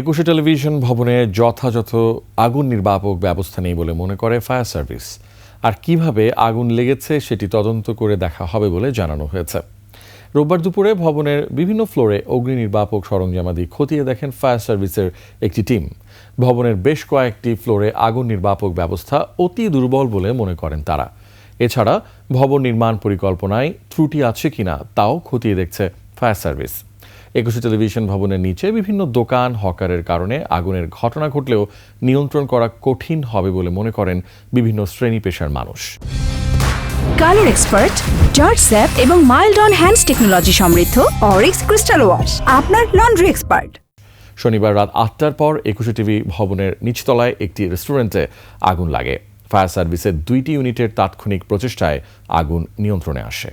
একুশে টেলিভিশন ভবনে যথাযথ আগুন নির্বাপক ব্যবস্থা নেই বলে মনে করে ফায়ার সার্ভিস। আর কীভাবে আগুন লেগেছে সেটি তদন্ত করে দেখা হবে বলে জানানো হয়েছে। রোববার দুপুরে ভবনের বিভিন্ন ফ্লোরে অগ্নি নির্বাপক সরঞ্জামাদি খতিয়ে দেখেন ফায়ার সার্ভিসের একটি টিম। ভবনের বেশ কয়েকটি ফ্লোরে আগুন নির্বাপক ব্যবস্থা অতি দুর্বল বলে মনে করেন তারা। এছাড়া ভবন নির্মাণ পরিকল্পনায় ত্রুটি আছে কিনা তাও খতিয়ে দেখছে ফায়ার সার্ভিস। একুশে টেলিভিশন ভবনের নিচে বিভিন্ন দোকান হকারের কারণে আগুনের ঘটনা ঘটলেও নিয়ন্ত্রণ করা কঠিন হবে বলে মনে করেন বিভিন্ন শ্রেণি পেশার মানুষ। কালার এক্সপার্ট জর্জ স্যাপ এবং মাইল্ড অন হ্যান্ডস টেকনোলজি সমৃদ্ধ অরিক্স ক্রিস্টাল ওয়াশ আপনার লন্ড্রি এক্সপার্ট। শনিবার রাত আটটার পর একুশে টিভি ভবনের নিচতলায় একটি রেস্টুরেন্টে আগুন লাগে। ফায়ার সার্ভিসের দুইটি ইউনিটের তাৎক্ষণিক প্রচেষ্টায় আগুন নিয়ন্ত্রণে আসে।